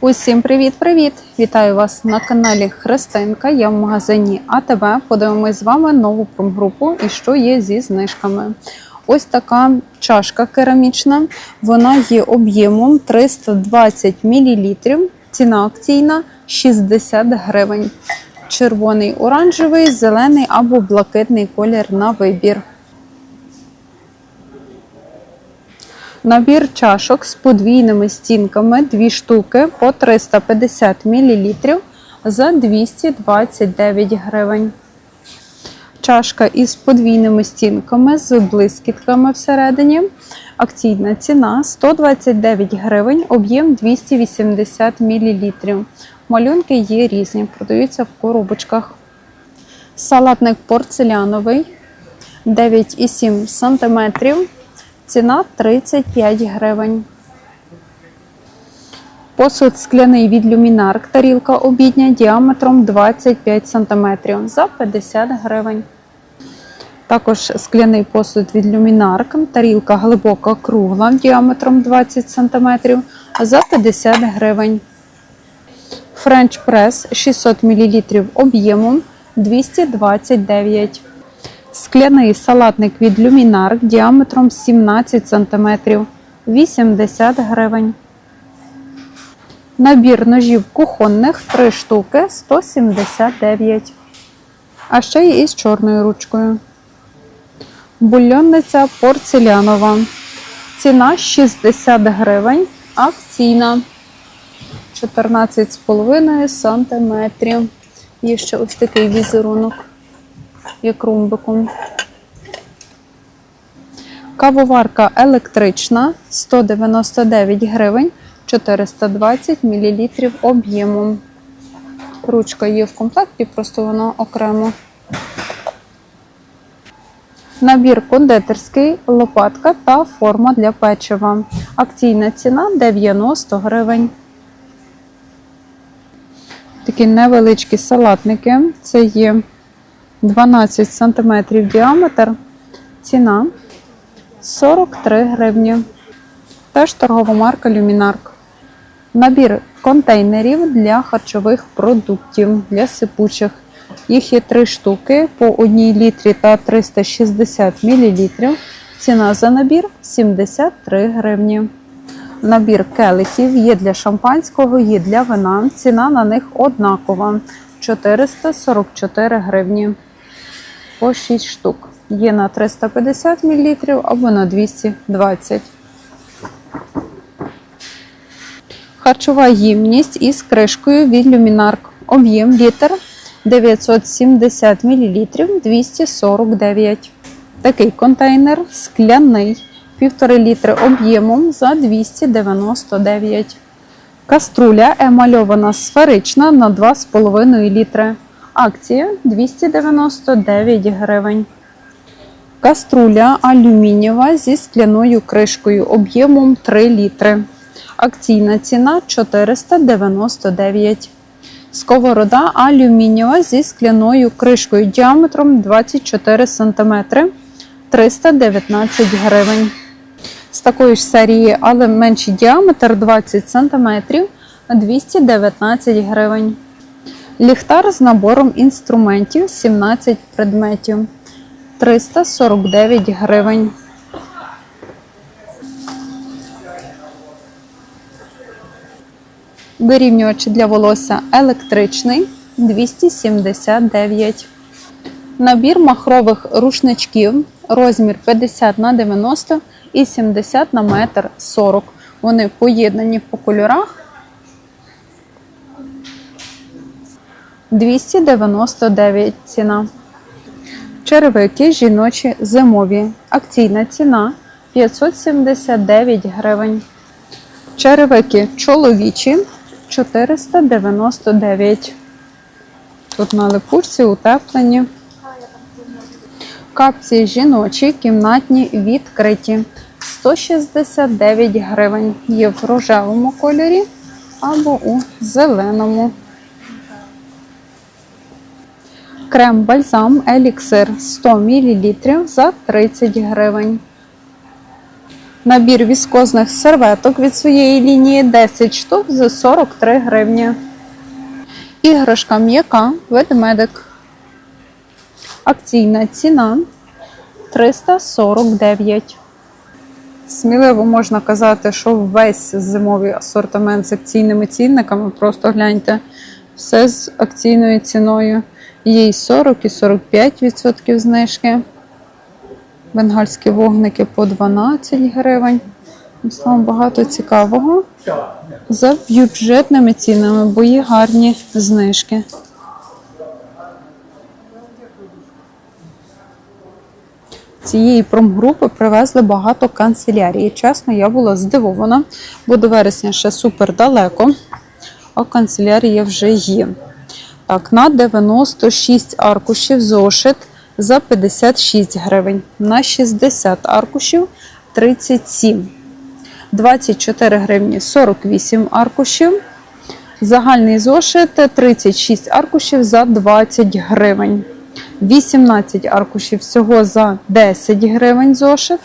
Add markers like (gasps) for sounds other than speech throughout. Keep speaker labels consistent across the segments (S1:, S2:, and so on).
S1: Усім привіт-привіт! Вітаю вас на каналі Христинка. Я в магазині АТБ. Подивимось з вами нову промгрупу і що є зі знижками. Ось така чашка керамічна. Вона є об'ємом 320 мл. Ціна акційна 60 гривень. Червоний, оранжевий, зелений або блакитний колір на вибір. Набір чашок з подвійними стінками, дві штуки по 350 мл за 229 гривень. Чашка із подвійними стінками з блискітками всередині. Акційна ціна 129 гривень, об'єм 280 мл. Малюнки є різні, продаються в коробочках. Салатник порцеляновий 9,7 см. Ціна 35 гривень. Посуд скляний від люмінарк, тарілка обідня діаметром 25 см за 50 гривень. Також скляний посуд від люмінарк, тарілка глибока кругла діаметром 20 см за 50 гривень. Френч прес 600 мл об'ємом 229 Скляний салатник від люмінарк діаметром 17 см 80 гривень. Набір ножів кухонних 3 штуки 179. А ще й із чорною ручкою. Бульйонниця порцелянова. Ціна 60 гривень. Акційна 14,5 см. Є ще ось такий візерунок як румбиком. Кавоварка електрична 199 гривень 420 мл об'ємом. Ручка є в комплекті, просто вона окремо. Набір кондитерський, лопатка та форма для печива. Акційна ціна 90 гривень. Такі невеличкі салатники. Це є 12 см діаметр. Ціна 43 гривні. Теж торгова марка Люмінарк. Набір контейнерів для харчових продуктів для сипучих. Їх є 3 штуки по 1 літрі та 360 мл. Ціна за набір 73 гривні. Набір келихів є для шампанського, є для вина. Ціна на них однакова 444 гривні по 6 штук. Є на 350 мл або на 220. Харчова ємність із кришкою від люмінарк. Об'єм літр 970 мл 249. Такий контейнер скляний 1,5 літри об'ємом за 299. Каструля емальована сферична на 2,5 літри. Акція 299 гривень. Каструля алюмінієва зі скляною кришкою об'ємом 3 літри. Акційна ціна 499. Сковорода алюмінієва зі скляною кришкою діаметром 24 см 319 гривень. З такої ж серії, але менший діаметр 20 см 219 гривень. Ліхтар з набором інструментів 17 предметів 349 гривень. Вирівнювач для волосся електричний 279. Набір махрових рушничків розмір 50 на 90 і 70 на метр 40. Вони поєднані по кольорах 299 ціна. Черевики жіночі зимові. Акційна ціна 579 гривень. Черевики чоловічі 499. Тут на липучці утеплені. Капці жіночі, кімнатні відкриті. 169 гривень. Є в рожевому кольорі або у зеленому. Крем бальзам еліксир 100 мл за 30 гривень. Набір віскозних серветок від своєї лінії 10 штук за 43 гривні. Іграшка м'яка ведмедик. Акційна ціна 349. Сміливо можна казати, що весь зимовий асортимент з акційними цінниками. Просто гляньте, все з акційною ціною. Є і 40, і 45% знижки. Бенгальські вогники по 12 гривень. Словом, багато цікавого. За бюджетними цінами, бо є гарні знижки. Цієї промгрупи привезли багато канцелярії. Чесно, я була здивована, бо до вересня ще супер далеко, а канцелярія вже є. Так, на 96 аркушів зошит за 56 гривень, на 60 аркушів 37, 24 гривні 48 аркушів. Загальний зошит 36 аркушів за 20 гривень. 18 аркушів всього за 10 гривень зошит,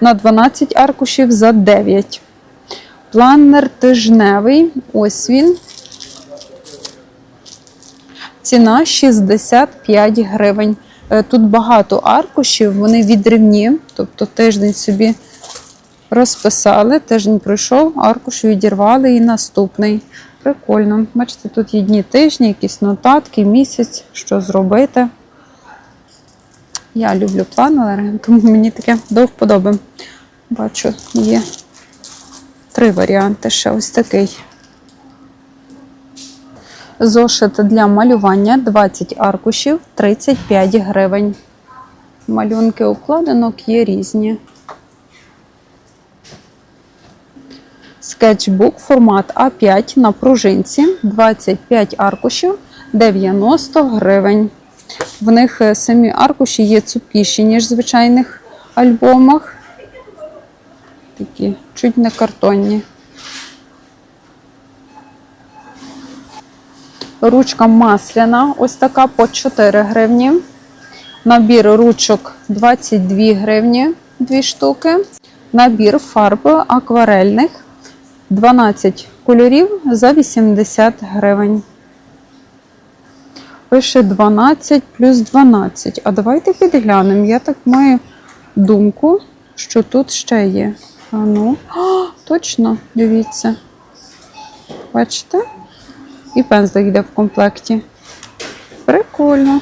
S1: на 12 аркушів за 9. Планер тижневий, ось він. Ціна 65 гривень. Е, Тут багато аркушів, вони відривні, тобто тиждень собі розписали, тиждень пройшов, аркуш відірвали і наступний. Прикольно. Бачите, тут є дні тижні, якісь нотатки, місяць, що зробити. Я люблю планери, тому мені таке до вподоби. Бачу, є три варіанти. Ще ось такий. Зошит для малювання 20 аркушів 35 гривень. Малюнки укладинок є різні. Скетчбук формат А5 на пружинці 25 аркушів 90 гривень. В них е, самі аркуші є цупкіші, ніж в звичайних альбомах. Такі чуть не картонні. Ручка масляна, ось така по 4 гривні. Набір ручок 22 гривні, 2 штуки. Набір фарб акварельних 12 кольорів за 80 гривень. Пише 12 плюс 12. А давайте підглянемо. Я так маю думку, що тут ще є. А ну, О, (gasps) точно, дивіться. Бачите? І пензлик йде в комплекті. Прикольно.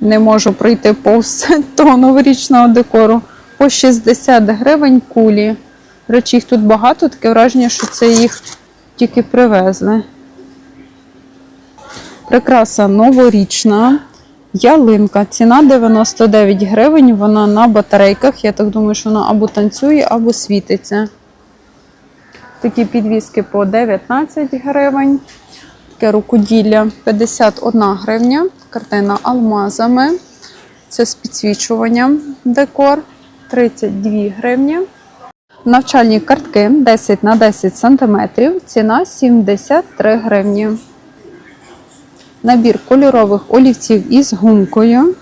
S1: Не можу пройти повз (laughs) того новорічного декору. По 60 гривень кулі. Речі, їх тут багато, таке враження, що це їх тільки привезли. Прикраса новорічна. Ялинка. Ціна 99 гривень. Вона на батарейках. Я так думаю, що вона або танцює, або світиться. Такі підвіски по 19 гривень. Таке рукоділля 51 гривня. Картина алмазами. Це з підсвічуванням декор 32 гривні. Навчальні картки 10 на 10 см. Ціна 73 гривні. Набір кольорових олівців із гумкою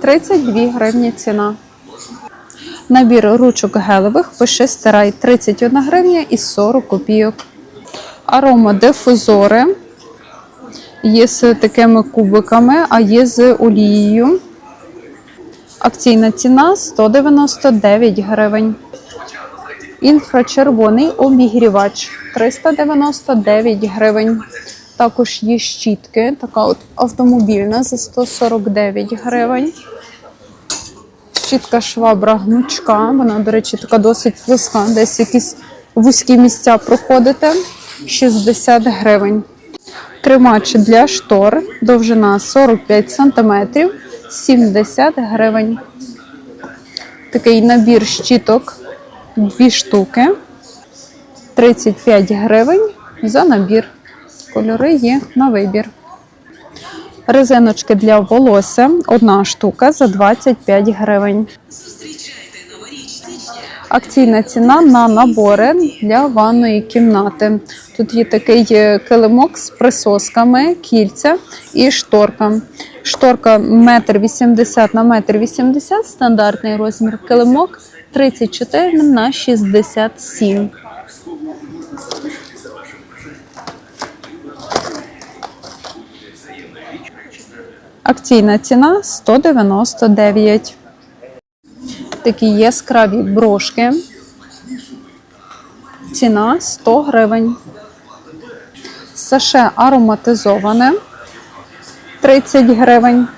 S1: 32 гривні ціна. Набір ручок гелевих пише стирай 31 гривня і 40 копійок. Аромадифузори є з такими кубиками, а є з олією. Акційна ціна 199 гривень. Інфрачервоний обігрівач 399 гривень. Також є щітки, така от автомобільна за 149 гривень. Щітка швабра гнучка. Вона, до речі, така досить вузька. Десь якісь вузькі місця проходите. 60 гривень. Тримач для штор. Довжина 45 см, 70 гривень. Такий набір щіток. Дві штуки. 35 гривень за набір. Кольори є на вибір. Резиночки для волосся. Одна штука за 25 гривень. Акційна ціна на набори для ванної кімнати. Тут є такий е, килимок з присосками, кільця і шторка. Шторка 1,80 на 1,80 м, стандартний розмір. Килимок 34 на 67. Акційна ціна 199. Такі яскраві брошки. Ціна 100 гривень. Саше ароматизоване 30 гривень.